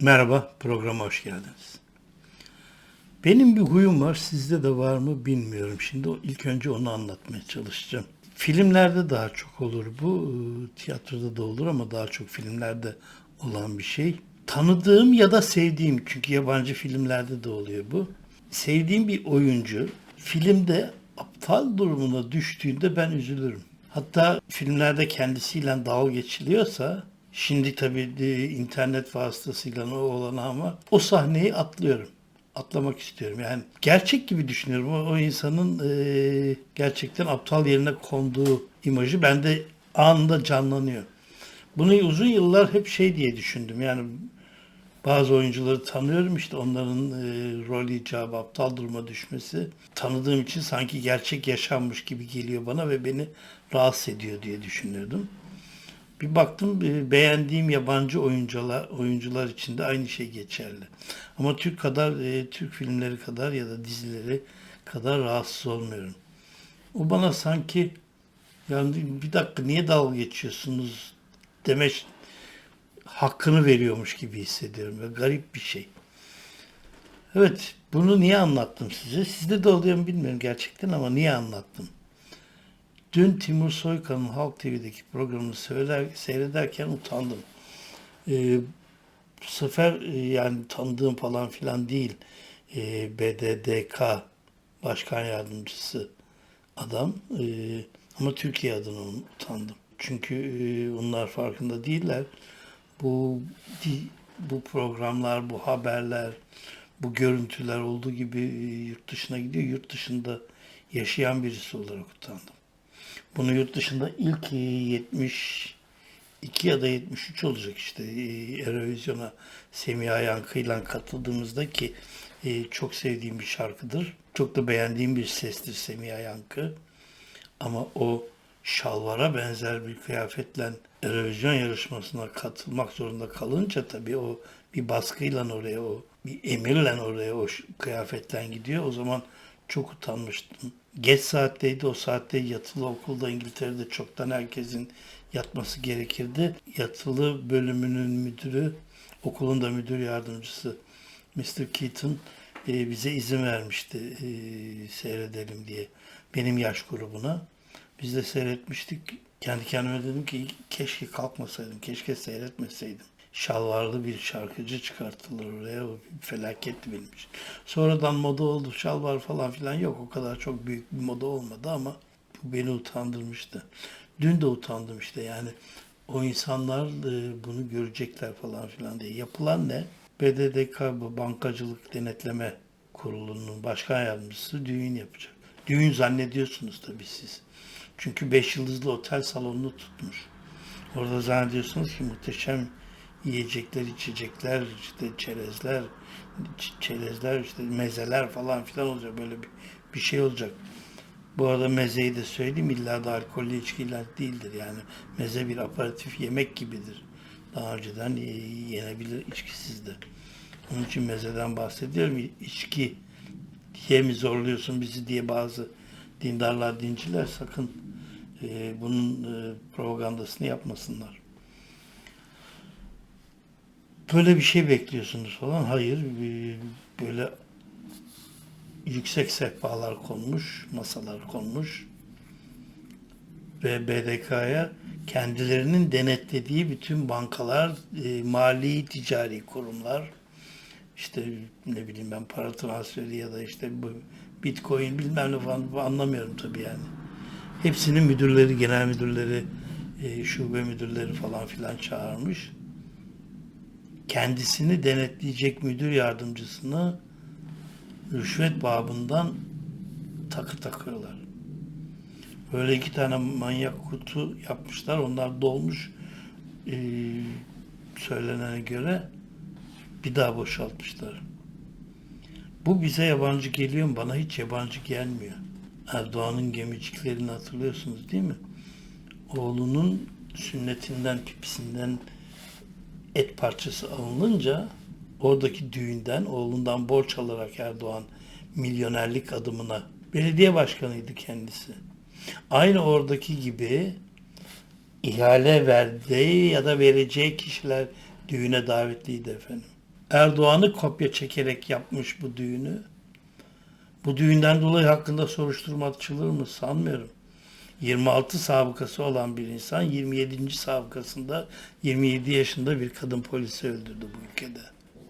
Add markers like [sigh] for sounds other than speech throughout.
Merhaba, programa hoş geldiniz. Benim bir huyum var, sizde de var mı bilmiyorum. Şimdi ilk önce onu anlatmaya çalışacağım. Filmlerde daha çok olur bu, e, tiyatroda da olur ama daha çok filmlerde olan bir şey. Tanıdığım ya da sevdiğim, çünkü yabancı filmlerde de oluyor bu. Sevdiğim bir oyuncu filmde aptal durumuna düştüğünde ben üzülürüm. Hatta filmlerde kendisiyle dalga geçiliyorsa şimdi tabii de internet vasıtasıyla o olan ama o sahneyi atlıyorum. Atlamak istiyorum. Yani gerçek gibi düşünüyorum. O, o insanın e, gerçekten aptal yerine konduğu imajı bende anında canlanıyor. Bunu uzun yıllar hep şey diye düşündüm. Yani bazı oyuncuları tanıyorum işte onların e, rol icabı aptal duruma düşmesi tanıdığım için sanki gerçek yaşanmış gibi geliyor bana ve beni rahatsız ediyor diye düşünüyordum. Bir baktım e, beğendiğim yabancı oyuncular oyuncular için de aynı şey geçerli. Ama Türk kadar e, Türk filmleri kadar ya da dizileri kadar rahatsız olmuyorum. O bana sanki yani bir dakika niye dalga geçiyorsunuz deme hakkını veriyormuş gibi hissediyorum ve garip bir şey. Evet, bunu niye anlattım size? Sizde de oluyor mu bilmiyorum gerçekten ama niye anlattım? Dün Timur Soykan'ın Halk TV'deki programını söyler, seyrederken utandım. Ee, bu sefer e, yani tanıdığım falan filan değil. Ee, BDDK Başkan Yardımcısı adam. Ee, ama Türkiye adına utandım. Çünkü e, onlar farkında değiller. Bu bu programlar, bu haberler, bu görüntüler olduğu gibi e, yurt dışına gidiyor. Yurt dışında yaşayan birisi olarak utandım. Bunu yurt dışında ilk e, 72 ya da 73 olacak işte e, Eurovision'a Semiha Yankı'yla katıldığımızda ki e, çok sevdiğim bir şarkıdır. Çok da beğendiğim bir sestir Semiha Yankı. Ama o şalvara benzer bir kıyafetle Eurovision yarışmasına katılmak zorunda kalınca tabii o bir baskıyla oraya o bir emirle oraya o kıyafetle gidiyor. O zaman çok utanmıştım. Geç saatteydi. O saatte yatılı okulda İngiltere'de çoktan herkesin yatması gerekirdi. Yatılı bölümünün müdürü, okulun da müdür yardımcısı Mr. Keaton e, bize izin vermişti e, seyredelim diye. Benim yaş grubuna. Biz de seyretmiştik. Kendi kendime dedim ki keşke kalkmasaydım, keşke seyretmeseydim. Şalvarlı bir şarkıcı çıkarttılar oraya. O bir felaketti benim için. Sonradan moda oldu, şalvar falan filan yok. O kadar çok büyük bir moda olmadı ama bu beni utandırmıştı. Dün de utandım işte yani. O insanlar e, bunu görecekler falan filan diye. Yapılan ne? BDDK Bankacılık Denetleme Kurulu'nun başkan yardımcısı düğün yapacak. Düğün zannediyorsunuz tabii siz. Çünkü 5 yıldızlı otel salonunu tutmuş. Orada zannediyorsunuz ki muhteşem yiyecekler, içecekler, işte çerezler, çerezler, işte mezeler falan filan olacak. Böyle bir, bir şey olacak. Bu arada mezeyi de söyleyeyim illa da alkollü içkiler değildir yani. Meze bir aparatif yemek gibidir. Daha önceden yenebilir içkisiz. Onun için mezeden bahsediyorum. İçki diye mi zorluyorsun bizi diye bazı dindarlar, dinciler sakın e, bunun e, propagandasını yapmasınlar. Böyle bir şey bekliyorsunuz falan. Hayır. Böyle yüksek sehpalar konmuş, masalar konmuş ve BDK'ya kendilerinin denetlediği bütün bankalar, e, mali ticari kurumlar, işte ne bileyim ben para transferi ya da işte bu bitcoin bilmem ne falan anlamıyorum tabii yani. Hepsinin müdürleri, genel müdürleri, e, şube müdürleri falan filan çağırmış. Kendisini denetleyecek müdür yardımcısını rüşvet babından takı takıyorlar. Böyle iki tane manyak kutu yapmışlar. Onlar dolmuş e, söylenene göre bir daha boşaltmışlar. Bu bize yabancı geliyor mu? Bana hiç yabancı gelmiyor. Erdoğan'ın gemiciklerini hatırlıyorsunuz değil mi? Oğlunun sünnetinden, pipisinden et parçası alınınca oradaki düğünden oğlundan borç alarak Erdoğan milyonerlik adımına belediye başkanıydı kendisi. Aynı oradaki gibi ihale verdiği ya da vereceği kişiler düğüne davetliydi efendim. Erdoğan'ı kopya çekerek yapmış bu düğünü. Bu düğünden dolayı hakkında soruşturma açılır mı sanmıyorum. 26 sabıkası olan bir insan 27. sabıkasında 27 yaşında bir kadın polisi öldürdü bu ülkede.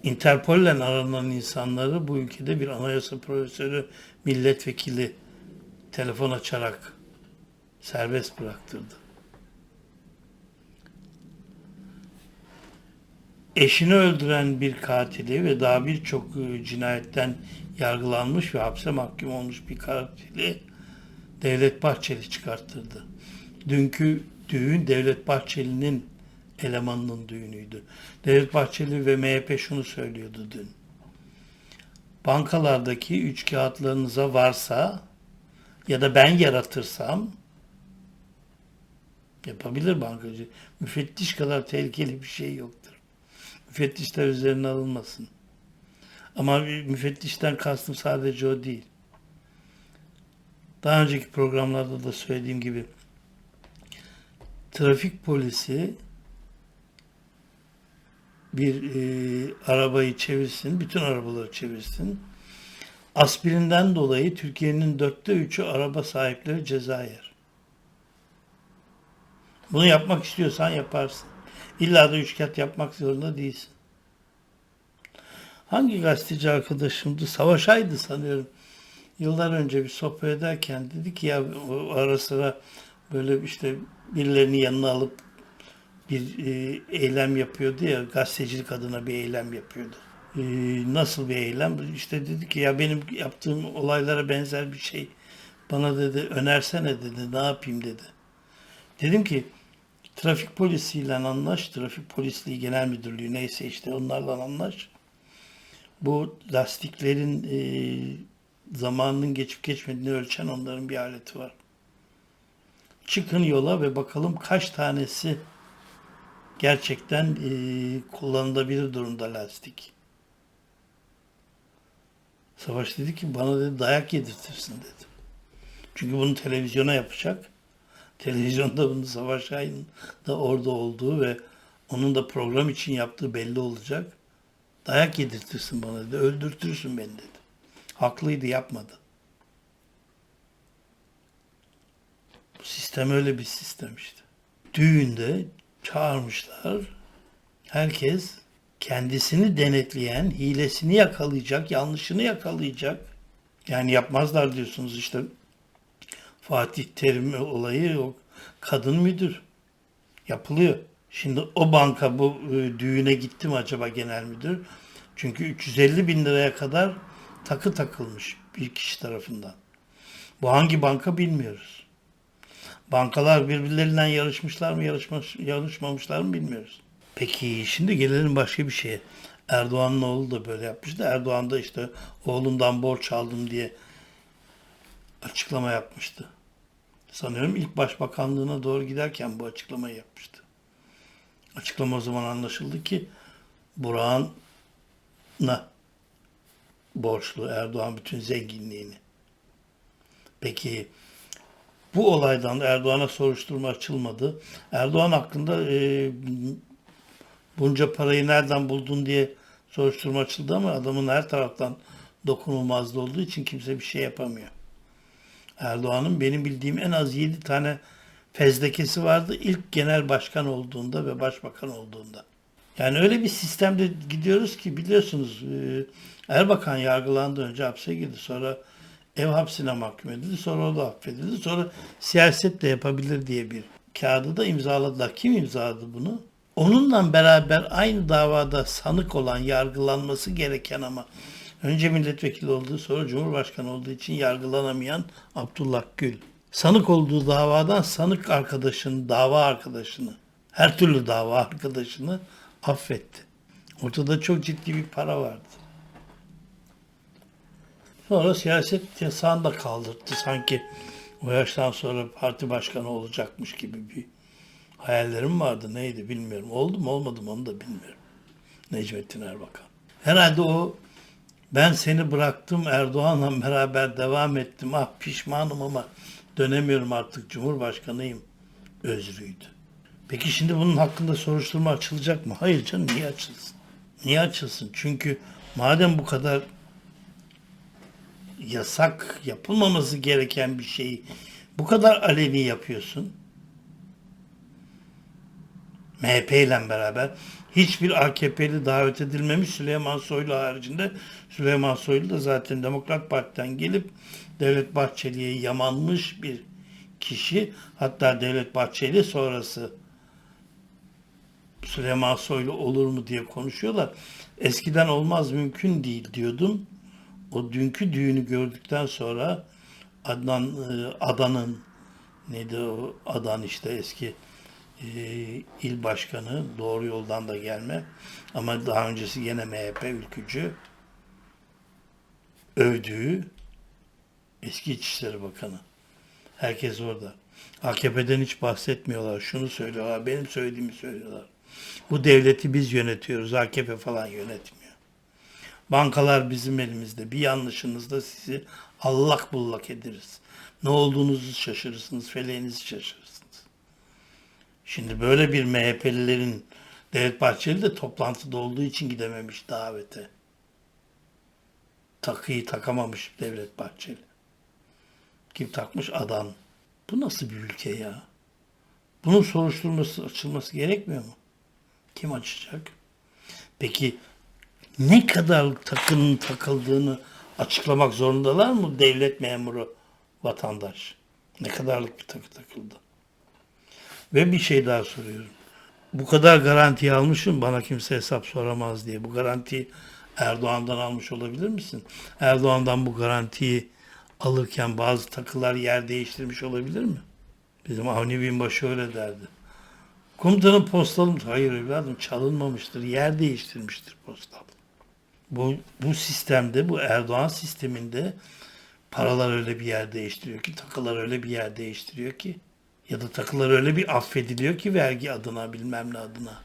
Interpol'le aranan insanları bu ülkede bir anayasa profesörü, milletvekili telefon açarak serbest bıraktırdı. Eşini öldüren bir katili ve daha birçok e, cinayetten yargılanmış ve hapse mahkum olmuş bir katili Devlet Bahçeli çıkarttırdı. Dünkü düğün Devlet Bahçeli'nin elemanının düğünüydü. Devlet Bahçeli ve MHP şunu söylüyordu dün. Bankalardaki üç kağıtlarınıza varsa ya da ben yaratırsam yapabilir bankacı. Müfettiş kadar tehlikeli bir şey yoktur. Müfettişler üzerine alınmasın. Ama müfettişten kastım sadece o değil. Daha önceki programlarda da söylediğim gibi trafik polisi bir e, arabayı çevirsin, bütün arabaları çevirsin. Aspirinden dolayı Türkiye'nin dörtte üçü araba sahipleri ceza yer. Bunu yapmak istiyorsan yaparsın. İlla da üç kat yapmak zorunda değilsin. Hangi gazeteci arkadaşımdı? Savaşaydı sanıyorum. Yıllar önce bir sohbet ederken dedi ki ya ara sıra böyle işte birilerini yanına alıp bir e, eylem yapıyordu ya gazetecilik adına bir eylem yapıyordu. E, nasıl bir eylem? İşte dedi ki ya benim yaptığım olaylara benzer bir şey bana dedi önersene dedi ne yapayım dedi. Dedim ki trafik polisiyle anlaş, trafik polisliği genel müdürlüğü neyse işte onlarla anlaş. Bu lastiklerin e, zamanının geçip geçmediğini ölçen onların bir aleti var. Çıkın yola ve bakalım kaç tanesi gerçekten e, kullanılabilir durumda lastik. Savaş dedi ki bana dedi dayak yedirtirsin dedi. Çünkü bunu televizyona yapacak. [laughs] Televizyonda bunu Savaş Şahin'in da orada olduğu ve onun da program için yaptığı belli olacak. Dayak yedirtirsin bana dedi. Öldürtürsün beni dedi. Haklıydı yapmadı. Bu sistem öyle bir sistem işte. Düğünde çağırmışlar. Herkes kendisini denetleyen, hilesini yakalayacak, yanlışını yakalayacak. Yani yapmazlar diyorsunuz işte Fatih Terim olayı o kadın müdür. Yapılıyor. Şimdi o banka bu e, düğüne gitti mi acaba genel müdür? Çünkü 350 bin liraya kadar takı takılmış bir kişi tarafından. Bu hangi banka bilmiyoruz. Bankalar birbirlerinden yarışmışlar mı, yarışmış, yarışmamışlar mı bilmiyoruz. Peki şimdi gelelim başka bir şeye. Erdoğan'ın oğlu da böyle yapmıştı. Erdoğan da işte oğlundan borç aldım diye açıklama yapmıştı. Sanıyorum ilk başbakanlığına doğru giderken bu açıklamayı yapmıştı. Açıklama o zaman anlaşıldı ki Burak'ına borçlu Erdoğan bütün zenginliğini. Peki bu olaydan Erdoğan'a soruşturma açılmadı. Erdoğan hakkında e, bunca parayı nereden buldun diye soruşturma açıldı ama adamın her taraftan dokunulmazlığı olduğu için kimse bir şey yapamıyor. Erdoğan'ın benim bildiğim en az 7 tane fezlekesi vardı ilk genel başkan olduğunda ve başbakan olduğunda. Yani öyle bir sistemde gidiyoruz ki biliyorsunuz e, Erbakan yargılandı önce hapse girdi sonra ev hapsine mahkum edildi sonra o da affedildi sonra siyaset de yapabilir diye bir kağıdı da imzaladılar. Kim imzaladı bunu? Onunla beraber aynı davada sanık olan yargılanması gereken ama önce milletvekili olduğu sonra cumhurbaşkanı olduğu için yargılanamayan Abdullah Gül. Sanık olduğu davadan sanık arkadaşını, dava arkadaşını, her türlü dava arkadaşını affetti. Ortada çok ciddi bir para vardı. Sonra siyaset yasağını da kaldırdı. Sanki o yaştan sonra parti başkanı olacakmış gibi bir hayallerim vardı. Neydi bilmiyorum. Oldu mu olmadı mı onu da bilmiyorum. Necmettin Erbakan. Herhalde o ben seni bıraktım Erdoğan'la beraber devam ettim. Ah pişmanım ama dönemiyorum artık Cumhurbaşkanıyım özrüydü. Peki şimdi bunun hakkında soruşturma açılacak mı? Hayır canım niye açılsın? Niye açılsın? Çünkü madem bu kadar yasak yapılmaması gereken bir şeyi bu kadar aleni yapıyorsun. MHP ile beraber hiçbir AKP'li davet edilmemiş Süleyman Soylu haricinde Süleyman Soylu da zaten Demokrat Parti'den gelip Devlet Bahçeli'ye yamanmış bir kişi hatta Devlet Bahçeli sonrası Süleyman Soylu olur mu diye konuşuyorlar. Eskiden olmaz mümkün değil diyordum. O dünkü düğünü gördükten sonra Adnan e, Adan'ın neydi o Adan işte eski e, il başkanı doğru yoldan da gelme ama daha öncesi yine MHP ülkücü övdüğü eski İçişleri Bakanı. Herkes orada. AKP'den hiç bahsetmiyorlar. Şunu söylüyorlar. Benim söylediğimi söylüyorlar. Bu devleti biz yönetiyoruz. AKP falan yönetmiyor. Bankalar bizim elimizde. Bir yanlışınızda sizi allak bullak ederiz. Ne olduğunuzu şaşırırsınız. Feleğinizi şaşırırsınız. Şimdi böyle bir MHP'lilerin Devlet Bahçeli de toplantıda olduğu için gidememiş davete. Takıyı takamamış Devlet Bahçeli. Kim takmış? Adan. Bu nasıl bir ülke ya? Bunun soruşturması açılması gerekmiyor mu? Kim açacak? Peki ne kadar takının takıldığını açıklamak zorundalar mı devlet memuru vatandaş? Ne kadarlık bir takı takıldı? Ve bir şey daha soruyorum. Bu kadar garanti almışım bana kimse hesap soramaz diye. Bu garantiyi Erdoğan'dan almış olabilir misin? Erdoğan'dan bu garantiyi alırken bazı takılar yer değiştirmiş olabilir mi? Bizim Avni Binbaşı öyle derdi. Komutanın postalım. Hayır evladım çalınmamıştır. Yer değiştirmiştir postal. Bu, bu sistemde, bu Erdoğan sisteminde paralar öyle bir yer değiştiriyor ki, takılar öyle bir yer değiştiriyor ki ya da takılar öyle bir affediliyor ki vergi adına bilmem ne adına.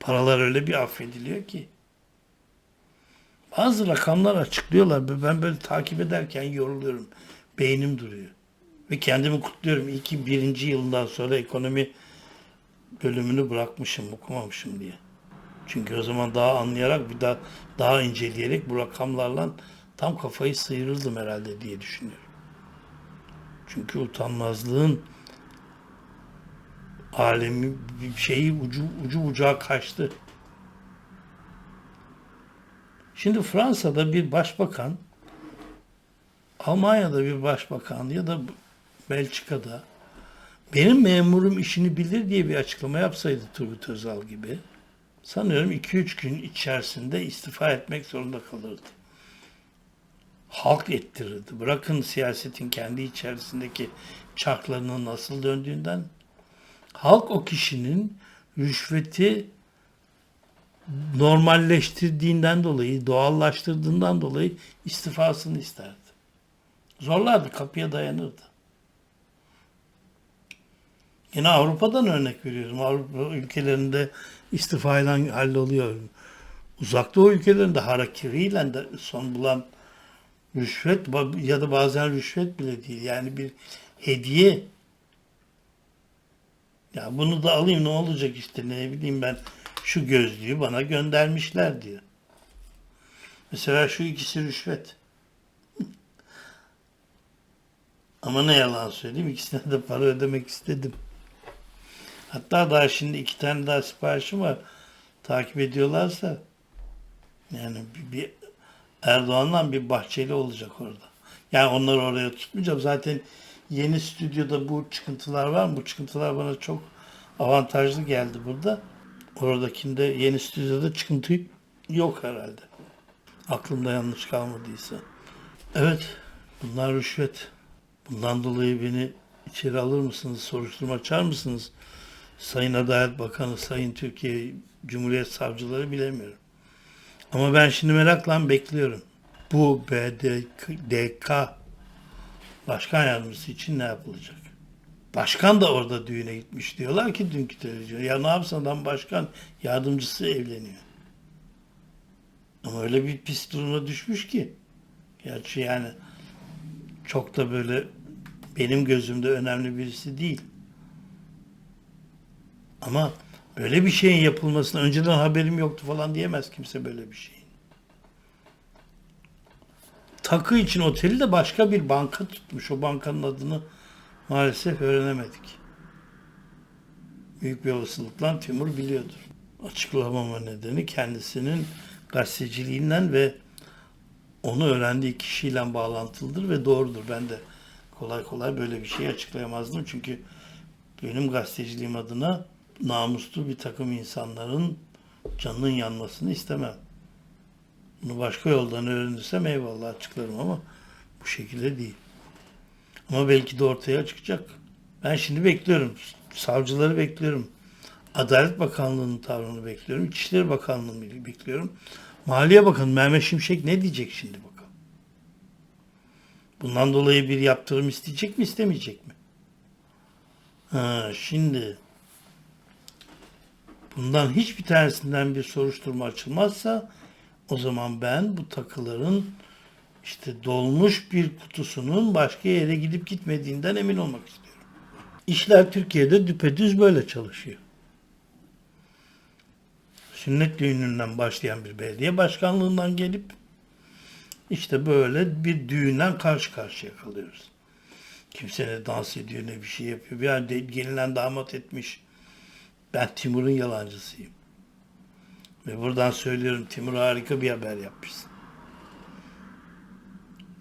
Paralar öyle bir affediliyor ki. Bazı rakamlar açıklıyorlar. Ben böyle takip ederken yoruluyorum. Beynim duruyor. Ve kendimi kutluyorum. İyi ki birinci yıldan sonra ekonomi bölümünü bırakmışım, okumamışım diye. Çünkü o zaman daha anlayarak, bir daha daha inceleyerek bu rakamlarla tam kafayı sıyırırdım herhalde diye düşünüyorum. Çünkü utanmazlığın alemi bir şeyi ucu ucu bucağı kaçtı. Şimdi Fransa'da bir başbakan, Almanya'da bir başbakan ya da Belçika'da benim memurum işini bilir diye bir açıklama yapsaydı Turgut Özal gibi sanıyorum 2-3 gün içerisinde istifa etmek zorunda kalırdı. Halk ettirirdi. Bırakın siyasetin kendi içerisindeki çarklarının nasıl döndüğünden halk o kişinin rüşveti normalleştirdiğinden dolayı, doğallaştırdığından dolayı istifasını isterdi. Zorlardı, kapıya dayanırdı. Yine Avrupa'dan örnek veriyorum. Avrupa ülkelerinde istifayla halloluyor. Uzak Doğu ülkelerinde harakiriyle de son bulan rüşvet ya da bazen rüşvet bile değil. Yani bir hediye. Ya bunu da alayım ne olacak işte ne bileyim ben şu gözlüğü bana göndermişler diyor. Mesela şu ikisi rüşvet. Ama ne yalan söyleyeyim ikisine de para ödemek istedim. Hatta daha şimdi iki tane daha siparişim var. Takip ediyorlarsa yani bir, bir Erdoğan'la bir Bahçeli olacak orada. Yani onları oraya tutmayacağım. Zaten yeni stüdyoda bu çıkıntılar var? Bu çıkıntılar bana çok avantajlı geldi burada. Oradakinde yeni stüdyoda çıkıntı yok herhalde. Aklımda yanlış kalmadıysa. Evet, bunlar rüşvet. Bundan dolayı beni içeri alır mısınız, soruşturma açar mısınız? Sayın Adalet Bakanı, Sayın Türkiye Cumhuriyet Savcıları bilemiyorum. Ama ben şimdi merakla bekliyorum. Bu BDK Başkan Yardımcısı için ne yapılacak? Başkan da orada düğüne gitmiş diyorlar ki dünkü televizyon. Ya ne yapsın adam başkan yardımcısı evleniyor. Ama öyle bir pis duruma düşmüş ki. Gerçi yani çok da böyle benim gözümde önemli birisi değil. Ama Böyle bir şeyin yapılmasına önceden haberim yoktu falan diyemez kimse böyle bir şeyin. Takı için oteli de başka bir banka tutmuş. O bankanın adını maalesef öğrenemedik. Büyük bir olasılıkla Timur biliyordur. Açıklamama nedeni kendisinin gazeteciliğinden ve onu öğrendiği kişiyle bağlantılıdır ve doğrudur. Ben de kolay kolay böyle bir şey açıklayamazdım. Çünkü benim gazeteciliğim adına namuslu bir takım insanların canının yanmasını istemem. Bunu başka yoldan öğrenirsem eyvallah açıklarım ama bu şekilde değil. Ama belki de ortaya çıkacak. Ben şimdi bekliyorum. Savcıları bekliyorum. Adalet Bakanlığı'nın tavrını bekliyorum. İçişleri Bakanlığı'nı bekliyorum. Maliye Bakanı Mehmet Şimşek ne diyecek şimdi bakalım. Bundan dolayı bir yaptırım isteyecek mi istemeyecek mi? Ha, şimdi bundan hiçbir tanesinden bir soruşturma açılmazsa o zaman ben bu takıların işte dolmuş bir kutusunun başka yere gidip gitmediğinden emin olmak istiyorum. İşler Türkiye'de düpedüz böyle çalışıyor. Sünnet düğününden başlayan bir belediye başkanlığından gelip işte böyle bir düğünden karşı karşıya kalıyoruz. Kimse ne dans ediyor ne bir şey yapıyor. Bir yerde gelinen damat etmiş. Ben Timur'un yalancısıyım. Ve buradan söylüyorum Timur harika bir haber yapmışsın.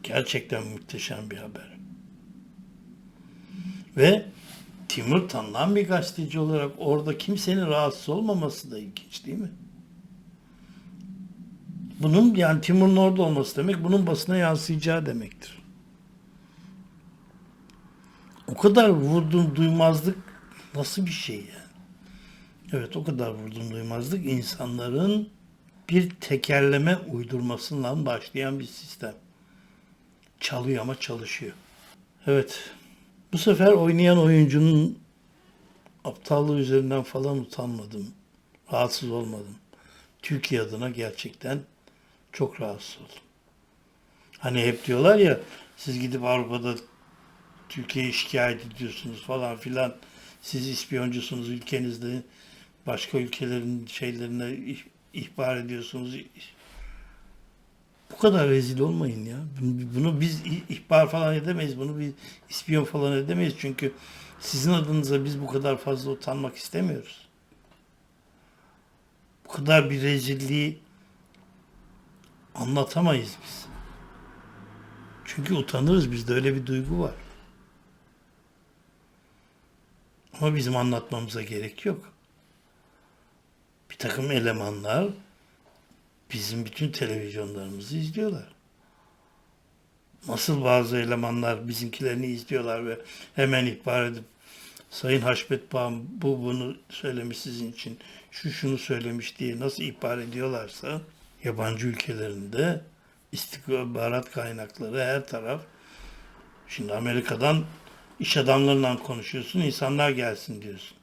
Gerçekten muhteşem bir haber. Ve Timur tanınan bir gazeteci olarak orada kimsenin rahatsız olmaması da ilginç değil mi? Bunun yani Timur'un orada olması demek bunun basına yansıyacağı demektir. O kadar vurdum duymazlık nasıl bir şey yani? Evet o kadar vurdum duymazlık insanların bir tekerleme uydurmasından başlayan bir sistem. Çalıyor ama çalışıyor. Evet. Bu sefer oynayan oyuncunun aptallığı üzerinden falan utanmadım. Rahatsız olmadım. Türkiye adına gerçekten çok rahatsız oldum. Hani hep diyorlar ya siz gidip Avrupa'da Türkiye'yi şikayet ediyorsunuz falan filan. Siz ispiyoncusunuz ülkenizde başka ülkelerin şeylerine ih- ihbar ediyorsunuz. Bu kadar rezil olmayın ya. Bunu- biz ih- ihbar falan edemeyiz. Bunu bir ispiyon falan edemeyiz. Çünkü sizin adınıza biz bu kadar fazla utanmak istemiyoruz. Bu kadar bir rezilliği anlatamayız biz. Çünkü utanırız bizde öyle bir duygu var. Ama bizim anlatmamıza gerek yok. Bir takım elemanlar bizim bütün televizyonlarımızı izliyorlar. Nasıl bazı elemanlar bizimkilerini izliyorlar ve hemen ihbar edip Sayın Haşmet Bağım bu bunu söylemiş sizin için, şu şunu söylemiş diye nasıl ihbar ediyorlarsa yabancı ülkelerinde istihbarat kaynakları her taraf Şimdi Amerika'dan iş adamlarından konuşuyorsun, insanlar gelsin diyorsun.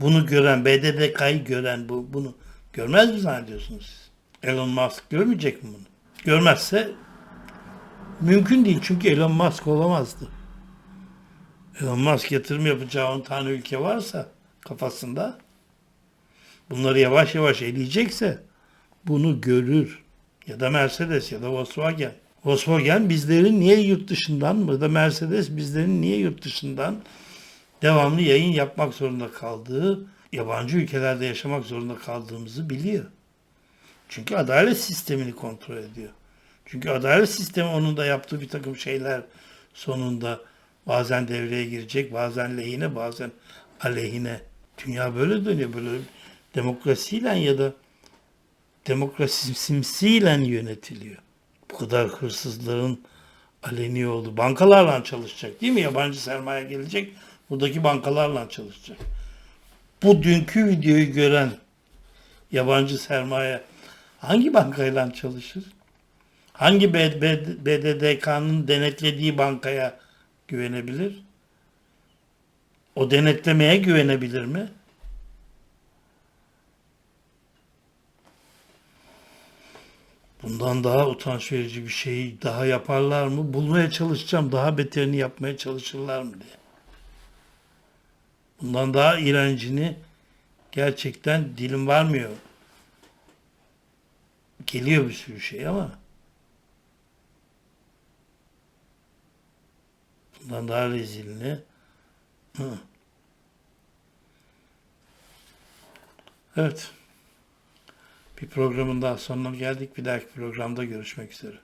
Bunu gören, BDDK'yı gören bu bunu görmez mi zannediyorsunuz siz? Elon Musk görmeyecek mi bunu? Görmezse mümkün değil çünkü Elon Musk olamazdı. Elon Musk yatırım yapacağı 10 tane ülke varsa kafasında bunları yavaş yavaş eleyecekse bunu görür. Ya da Mercedes ya da Volkswagen. Volkswagen bizlerin niye yurt dışından ya da Mercedes bizlerin niye yurt dışından devamlı yayın yapmak zorunda kaldığı, yabancı ülkelerde yaşamak zorunda kaldığımızı biliyor. Çünkü adalet sistemini kontrol ediyor. Çünkü adalet sistemi onun da yaptığı bir takım şeyler sonunda bazen devreye girecek, bazen lehine, bazen aleyhine. Dünya böyle dönüyor. Böyle demokrasiyle ya da demokrasimsiyle yönetiliyor. Bu kadar hırsızların aleni oldu. Bankalarla çalışacak değil mi? Yabancı sermaye gelecek. Buradaki bankalarla çalışacak. Bu dünkü videoyu gören yabancı sermaye hangi bankayla çalışır? Hangi BDDK'nın denetlediği bankaya güvenebilir? O denetlemeye güvenebilir mi? Bundan daha utanç verici bir şey daha yaparlar mı? Bulmaya çalışacağım. Daha beterini yapmaya çalışırlar mı diye. Bundan daha iğrencini gerçekten dilim varmıyor. Geliyor bir sürü şey ama bundan daha rezilini Hı. Evet. Bir programın daha sonuna geldik. Bir dahaki programda görüşmek üzere.